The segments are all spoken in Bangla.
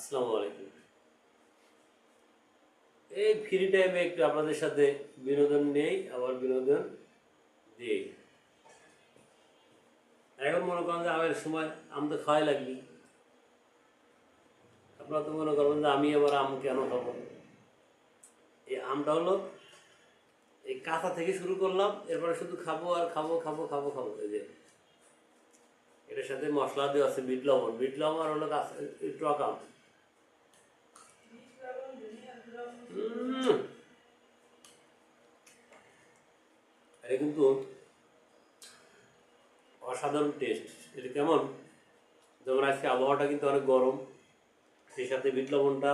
আসসালামু আলাইকুম। এই ফ্রি টাইমে একটু আপনাদের সাথে বিনোদন নেই, আবার বিনোদন দিই। এখন মনে করেন যে আমের সময় আম তো খাওয়াই লাগবে। আপনারা তো মনে করবেন যে আমি আবার আম কেন খাব? এই আমটা হলো, এই কাঁচা থেকে শুরু করলাম, এরপরে শুধু খাব আর খাব খাব খাব খাব, এই যে। এটার সাথে মশলা দেওয়া আছে, বিট লবণ। বিট লবণ আর হলো এই টক আম। এটা কিন্তু অসাধারণ টেস্ট এটা কেমন? যেমন আজকে আবহাওয়াটা কিন্তু অনেক গরম, সেই সাথে বিট লবণটা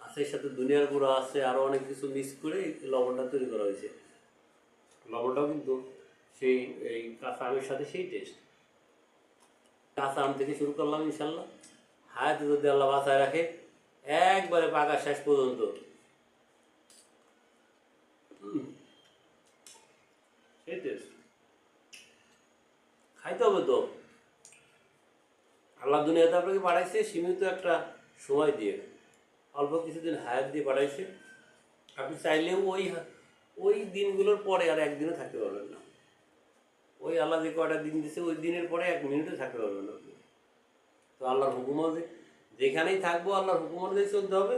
আছে সাথে দুনিয়ার গুঁড়ো আছে আরও অনেক কিছু মিক্স করে লবণটা তৈরি করা হয়েছে। লবণটাও কিন্তু সেই, এই কাঁচা আমের সাথে সেই টেস্ট কাঁচা আম থেকে শুরু করলাম ইনশাল্লাহ। হায়াতে যদি আল্লাহ বাঁচায় রাখে, একবারে পাকা শেষ পর্যন্ত। হুম। টেস্ট খাইতে হবে তো। আল্লাহ দুনিয়াতে আপনাকে পাঠাইছে, সীমিত একটা সময় দিয়ে। অল্প কিছুদিন হায়াত দিয়ে পাঠাইছে। আপনি চাইলেও ওই ওই দিনগুলোর পরে আর একদিনও থাকতে পারবেন না। ওই আল্লাহ যে কয়টা দিন দিছে, ওই দিনের পরে এক মিনিটও থাকতে পারবেন না আপনি। তো আল্লাহর হুকুম অনুযায়ী, যেখানেই থাকব, আল্লাহর হুকুম অনুযায়ী চলতে হবে।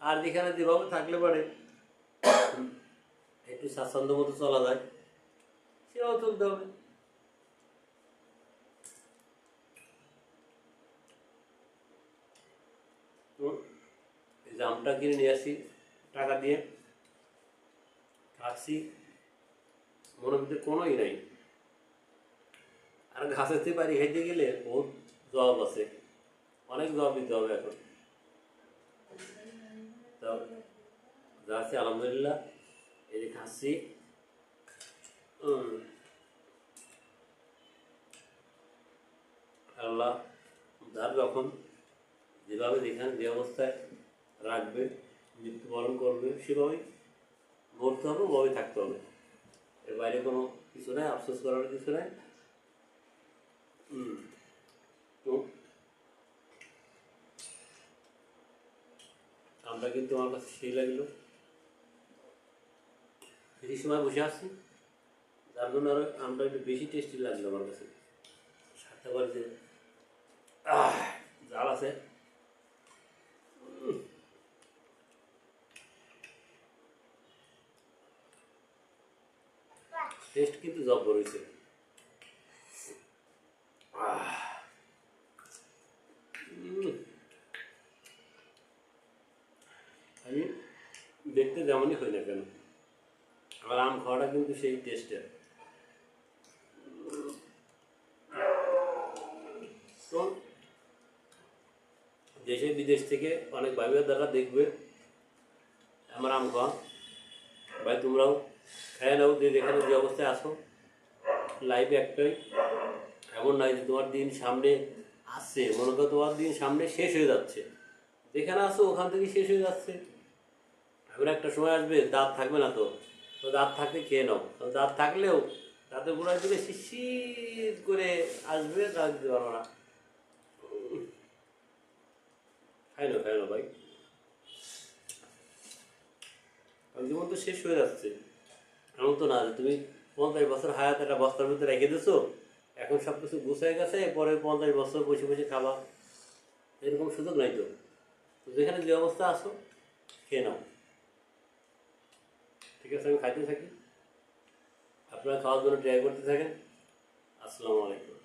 আর যেখানে যেভাবে থাকলে পারে, একটু স্বাচ্ছন্দ্য মতো চলা যায়। সেভাবে চলতে হবে জামটা কিনে নিয়ে আসি টাকা দিয়ে খাচ্ছি মনের ভিতরে কোনোই নাই আর ঘাসেতে পারি হেঁটে গেলে বহুত জবাব আছে অনেক জবাব দিতে হবে এখন তো যা আছে আলহামদুলিল্লাহ এই যে খাচ্ছি। আল্লাহ যার যখন যেভাবে যেখানে যে অবস্থায় রাখবে, মৃত্যুবরণ করবে, সেভাবেই মরতে হবে ওভাবে থাকতে হবে। এর বাইরে কোনো কিছু নাই, আফসোস করার কিছু নাই। তো আমরা কিন্তু আমার কাছে সেই লাগল। বেশি সময় বসে আসছি যার জন্য আরও আমটা একটু বেশি টেস্টি লাগল আমার কাছে। আবার জাল আছে। টেস্ট কিন্তু আহ। উম। আমি দেখতে যেমনই হই না কেন আমার আম খাওয়াটা কিন্তু সেই টেস্টের তো দেশে বিদেশ থেকে অনেক ভাই দ্বারা দেখবে। আমার আম খাওয়া ভাই, তোমরাও খায় নাও, যে যেখানে যে অবস্থায় আসো লাইফ একটাই। এমন নয় যে তোমার দিন সামনে আসছে। মনে করো তোমার দিন সামনে শেষ হয়ে যাচ্ছে। যেখানে আসো ওখান থেকে শেষ হয়ে যাচ্ছে। এমন একটা সময় আসবে, দাঁত থাকবে না তো। তো দাঁত থাকলে খেয়ে নাও। তো দাঁত থাকলেও দাঁতে গোড়ায় দিলে শিশির করে আসবে, দাঁত দিতে না। খাই না ভাই জীবন তো শেষ হয়ে যাচ্ছে। এমন তো না যে তুমি পঞ্চাশ বছর হায়াত একটা বস্তার ভিতরে রেখে দিছো এখন সব কিছু গুছাই গেছে, পরে পঞ্চাশ বছর বসে বসে খাবা। এরকম সুযোগ নাই তো। যেখানে যে অবস্থা আসো খেয়ে নাও। ঠিক আছে, আমি খাইতে থাকি। আপনারা খাওয়ার জন্য ট্রাই করতে থাকেন। আসসালামু আলাইকুম।